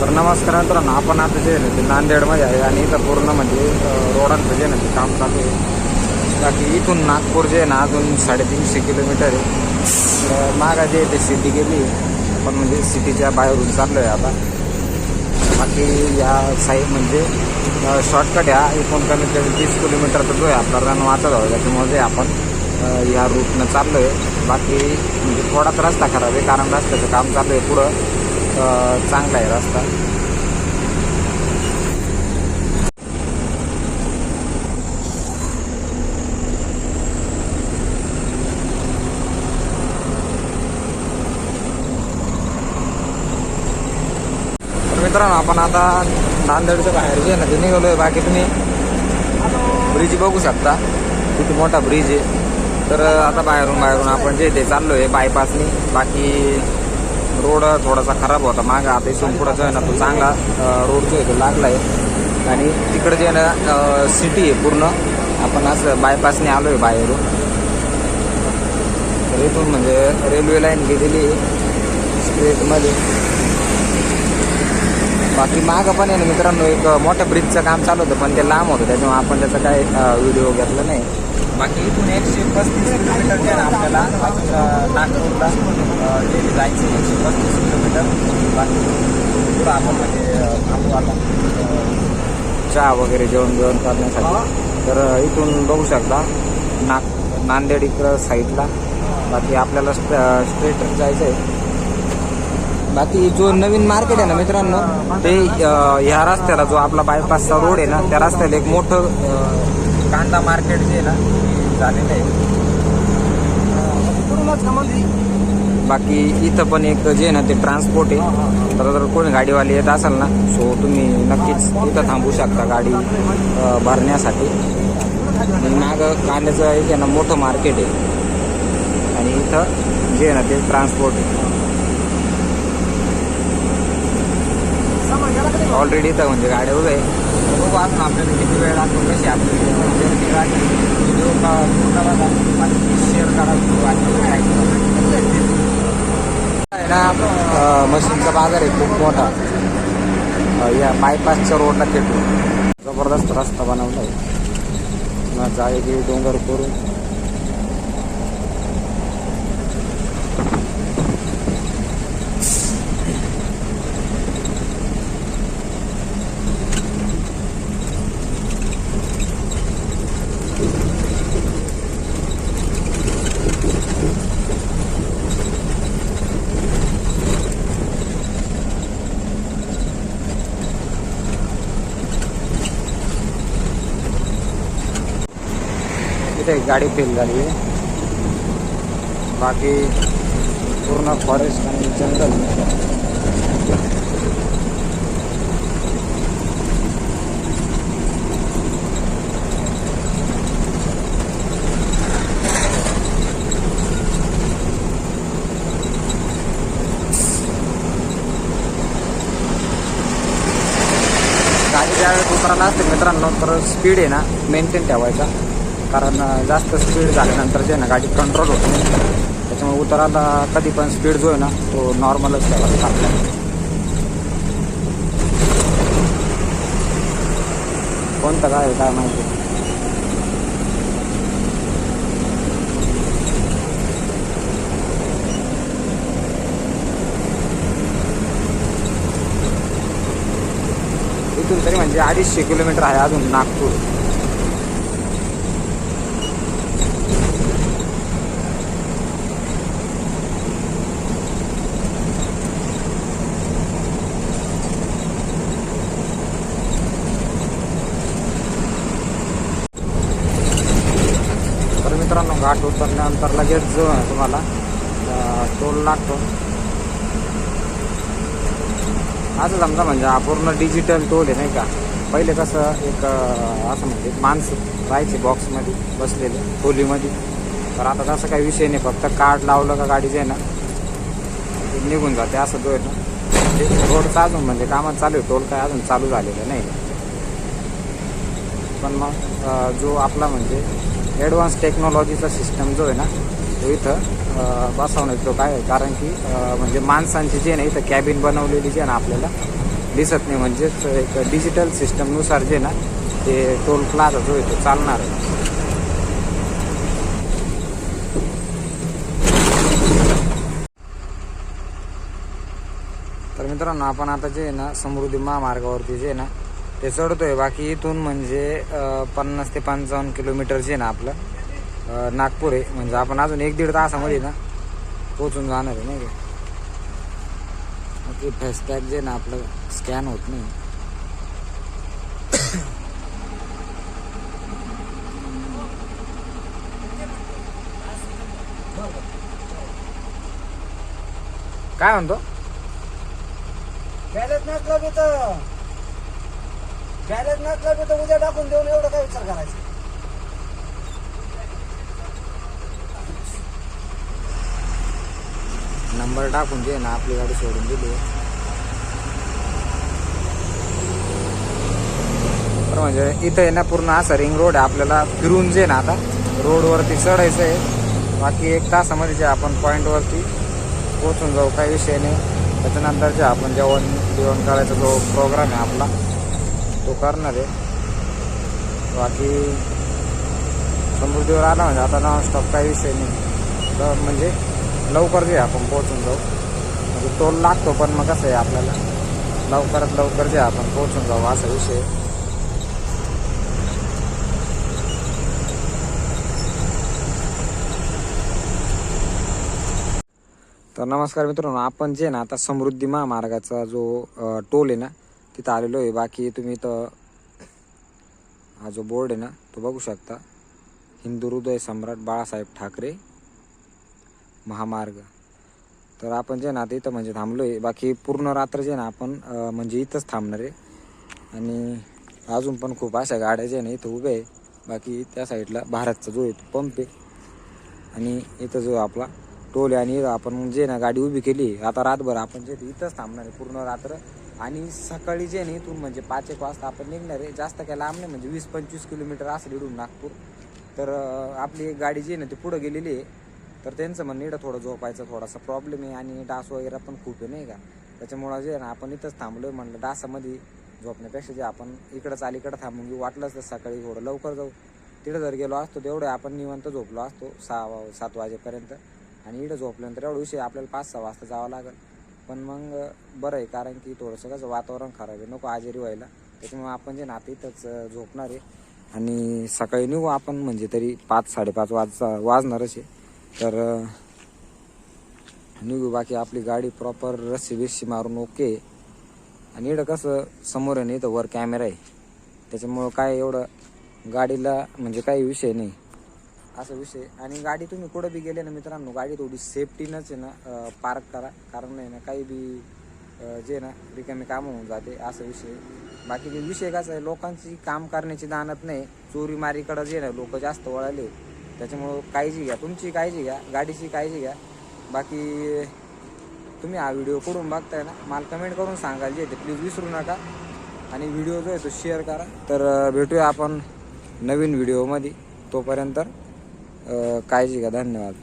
तर नमस्कार मित्रांनो आपण आता जे आहे ना ते नांदेडमध्ये आहे आणि इथं पूर्ण म्हणजे रोडांचं जे आहे ना ते काम चालू आहे. बाकी इथून नागपूर जे आहे ना अजून साडेतीनशे किलोमीटर आहे. मागा जे आहे ते सिटी गेली आपण म्हणजे सिटीच्या बाहेरून चाललो आहे आता. बाकी या साईड म्हणजे शॉर्टकट या इथून कमीत कमी तीस किलोमीटरचा जो आहे आपला रन वाचत आहे त्याच्यामुळे आपण या रूटनं चाललो आहे बाकी म्हणजे थोडाच रस्ता खराब आहे कारण रस्त्याचं काम चालू आहे पुढं. चांगला आहे रस्ता. तर मित्रांनो आपण आता नांदेडच्या बाहेर जे आहे ना ते निघालो आहे बाकी तुम्ही ब्रिज बघू शकता. किती मोठा ब्रिज आहे. तर आता बाहेरून बाहेरून आपण जे ते चाललो आहे बायपासनी बाकी रोड थोडासा खराब होता. मागं आता इथून पुढं जो आहे ना तो चांगला रोड जो आहे तो लागला आहे आणि तिकडं जे आहे ना सिटी आहे पूर्ण. आपण असं बायपासने आलो आहे बाहेरून. तर इथून म्हणजे रेल्वे लाईन गेलेली आहे. स्ट्रेटमध्ये बाकी मागं पण आहे ना मित्रांनो एक मोठ्या ब्रिजचं काम चालू होतं पण ते लांब होतं त्याच्यामुळे आपण त्याचा काय व्हिडिओ घेतला नाही. बाकी इथून एकशे पस्तीस किलोमीटर जे आहे ना आपल्याला नागपूरला जायचं एकशे पस्तीस किलोमीटर. बाकी पुढं आपण म्हणजे थांबू आता चहा वगैरे जेवण जेवण करण्यासाठी. तर इथून बघू शकता नाग नांदेड इकडं साईडला बाकी आपल्याला स्ट्रेट जायचं आहे बाकी जो नवीन मार्केट आहे ना मित्रांनो ते ह्या रस्त्याला जो आपला बायपासचा रोड आहे ना त्या रस्त्याला एक मोठं कांदा मार्केट जे आहे ना झालेलं आहे. बाकी इथं पण एक जे आहे ना ते ट्रान्सपोर्ट आहे. तर जर कोणी गाडीवाले येत असाल ना सो तुम्ही नक्कीच इथं थांबू शकता गाडी भरण्यासाठी. नाग मागं कांद्याचं एक आहे ना मोठं मार्केट आहे. आणि इथं जे आहे ना ते ट्रान्सपोर्ट आहे. ऑलरेडी तर म्हणजे गाड्या उभ्या आहे तर बघू अजून आपल्याला किती वेळ लागतो कशी आपली व्हिडिओ का पूर्ण बघा शेअर करा आहे ना मशीनचा बाजार आहे खूप मोठा. या बायपासच्या रोडला खेटून जबरदस्त रस्ता बनवला आहे पुन्हा जाळेगिरी डोंगर करून. इथे एक गाडी फेल झाली बाकी पूर्ण फॉरेस्ट आणि जंगल गाडी ज्यावेळेस उतरायला असते मित्रांनो तर स्पीड आहे ना मेंटेन ठेवायचा. कारण जास्त स्पीड झाल्यानंतर जे ना गाडी कंट्रोल होत. नाही त्याच्यामुळे उतराला कधी पण स्पीड जो आहे ना तो नॉर्मलच द्यावा कोणतं काय काय माहिती? इथून तरी म्हणजे अडीचशे किलोमीटर आहे अजून नागपूर तर मित्रांनो घाट उतरल्यानंतर लगेच जो आहे तुम्हाला. टोल लागतो. असं समजा म्हणजे हा पूर्ण डिजिटल टोल आहे नाही का? पहिले कसं एक असं म्हणजे माणसं राहायचे बॉक्समध्ये बसलेले खोलीमध्ये. तर आता तसं काही विषय नाही फक्त कार्ड लावलं का गाडी जे आहे ना. ते निघून जाते असं जो आहे ना. म्हणजे रोडचं अजून म्हणजे कामात चालू आहे टोल काय अजून चालू झालेलं नाही. पण मग जो आपला म्हणजे ॲडव्हान्स टेक्नॉलॉजीचा सिस्टम जो आहे ना तो इथं बसवणं तो काय आहे? कारण की म्हणजे माणसांची जे ना इथं कॅबिन बनवलेली जे ना आपल्याला दिसत नाही. म्हणजेच एक डिजिटल सिस्टमनुसार जे ना ते टोल प्लाझा जो आहे तो चालणार आहे. तर मित्रांनो आपण आता जे आहे ना समृद्धी महामार्गावरती जे आहे ना ते चढतोय. बाकी इथून म्हणजे पन्नास ते पंचावन्न किलोमीटर जे आहे ना आपलं. नागपूर आहे. म्हणजे आपण अजून एक दीड तासामध्ये ना पोचून जाणार आहे नाही का? मग ते जे ना आपलं स्कॅन होत नाही. काय म्हणतो? बॅलेन्स नसलं बी तर उद्या टाकून देऊन एवढं काय विचार करायचा? नंबर टाकून दे ना आपली गाडी सोडून दिली. तर म्हणजे इथं आहे ना पूर्ण असा रिंग रोड आहे आपल्याला फिरून जे ना आता रोडवरती चढायचं आहे. बाकी एक तासामध्ये जे आपण पॉईंटवरती पोचून जाऊ काही विषय नाही. त्याच्यानंतर जे आपण जेवण जेवण करायचा जो प्रोग्राम आहे आपला तो करणार आहे. बाकी समृद्धीवर आला म्हणजे आता नॉनस्टॉप काही विषय नाही. तर म्हणजे लवकर जे आपण पोहोचून जाऊ. म्हणजे टोल लागतो पण मग कसं आहे आपल्याला? लवकरात लवकर जे आपण पोहोचून जाऊ असा विषय तर नमस्कार मित्रांनो आपण जे ना आता समृद्धी महामार्गाचा जो टोल आहे ना तिथं आलेलो आहे. बाकी तुम्ही इथं हा जो बोर्ड आहे ना तो बघू शकता. हिंदू हृदय सम्राट बाळासाहेब ठाकरे महामार्ग. तर आपण जे ना आता इथं म्हणजे थांबलो आहे बाकी पूर्ण रात्र जे ना आपण म्हणजे इथंच थांबणार आहे. आणि अजून पण खूप अशा गाड्या जे ना इथं उभ्या आहे. बाकी त्या साईडला भारतचा जो आहे तो पंप आहे. आणि इथं जो आपला टोल आहे आणि आपण जे ना गाडी उभी केली आता रातभर आपण जे इथंच थांबणार आहे. पूर्ण रात्र आणि सकाळी जे ना इथून म्हणजे पाच एक वाजता आपण निघणार आहे. जास्त काय लांब नाही म्हणजे वीस पंचवीस किलोमीटर असेल इडून नागपूर. तर आपली एक गाडी जी आहे ना ती पुढं गेलेली आहे. तर त्यांचं म्हणणं इडं थोडं झोपायचं थोडासा प्रॉब्लेम आहे आणि डास वगैरे पण खूप आहे नाही का? त्याच्यामुळं जे आहे ना आपण इथंच थांबलोय म्हणलं डासामध्ये झोपण्यापेक्षा जे आपण इकडंच अलीकडं थांबून घेऊ. वाटलंच तर सकाळी थोडं लवकर जाऊ. तिथं जर गेलो असतो तेवढं आपण निवंत झोपलो असतो सहा वा- सात वाजेपर्यंत. आणि इडं झोपल्यानंतर एवढा विषय आपल्याला पाच सहा वाजता जावं लागेल. पण मग बरं आहे कारण की थोडंसं कसं वातावरण खराब आहे. नको आजारी व्हायला. त्याच्यामुळे आपण जे नाते इथंच झोपणार आहे. आणि सकाळी निघू आपण म्हणजे तरी पाच साडेपाच वाजता वाजणारच आहे. तर निघू. बाकी आपली गाडी प्रॉपर रस्सी बिस्सी मारून ओके आणि इकडं कसं समोर आहे नाही तर वर कॅमेरा आहे. त्याच्यामुळं काय एवढं गाडीला म्हणजे काही विषय नाही. असा विषय आणि गाडी तुम्ही कुठं बी गेले ना मित्रांनो गाडी थोडी सेफ्टीनंच आहे ना पार्क करा. कारण नाही ना काही बी जे ना रिकामी कामं होऊन जाते असा विषय बाकी विषय कसा आहे लोकांची काम करण्याची दानत नाही. चोरी मारीकडं जे ना लोक जास्त वळाले. त्याच्यामुळं काळजी घ्या तुमची काळजी घ्या गाडीची काळजी घ्या. बाकी तुम्ही हा व्हिडिओ करून बघताय ना मला कमेंट करून सांगाल जे ते प्लीज विसरू नका. आणि व्हिडिओ जो आहे तो शेअर करा. तर भेटूया आपण नवीन व्हिडिओमध्ये तोपर्यंत काळजी घ्या. धन्यवाद.